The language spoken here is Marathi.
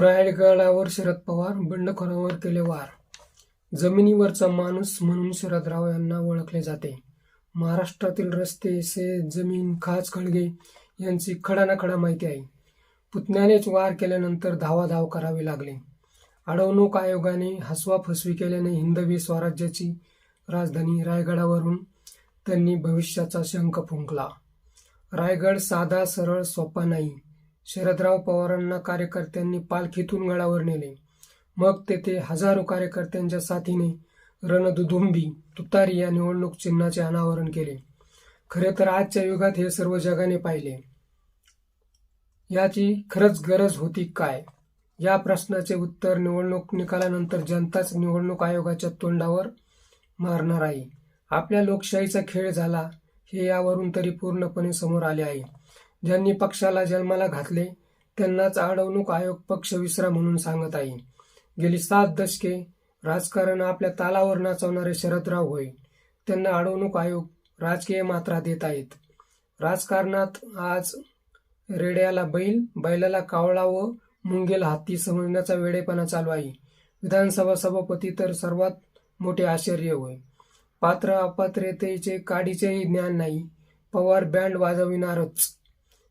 रायगडावर शरद पवार बंडखोरांवर केले वार. जमिनीवरचा माणूस म्हणून शरदराव यांना ओळखले जाते. महाराष्ट्रातील रस्ते से जमीन खास खळगे यांची खडानाखडा माहिती आहे. पुतण्यानेच वार केल्यानंतर धावाधाव करावी लागली. अडवणूक आयोगाने हसवा फसवी केल्याने हिंदवी स्वराज्याची राजधानी रायगडावरून त्यांनी भविष्याचा शंख फुंकला. रायगड साधा सरळ सोपा नाही. शरदराव पवारांना कार्यकर्त्यांनी पालखीतून गडावर नेले. मग तेथे हजारो कार्यकर्त्यांच्या साथीने रणदुदुंबी तुतारी या निवडणूक चिन्हाचे अनावरण केले. खरे तर आजच्या युगात हे सर्व जगाने पाहिले. याची खरंच गरज होती काय? या प्रश्नाचे उत्तर निवडणूक निकालानंतर जनताच निवडणूक आयोगाच्या तोंडावर मारणार आहे. आपल्या लोकशाहीचा खेळ झाला हे यावरून तरी पूर्णपणे समोर आले आहे. ज्यांनी पक्षाला जन्माला घातले त्यांनाच अडवणूक आयोग पक्ष विसरा म्हणून सांगत आहे. गेली सात दशके राजकारण आपल्या तालावर नाचवणारे शरदराव होय. त्यांना अडवणूक आयोग राजकीय मात्रा देत आहेत. राजकारणात आज रेड्याला बैल बैलाला कावळा व मुंगेला हत्ती समजण्याचा वेडेपणा चालू आहे. विधानसभा सभापती तर सर्वात मोठे आश्चर्य होय. पात्र अपात्रतेचे काडीचेही ज्ञान नाही. पवार बँड वाजविणारच.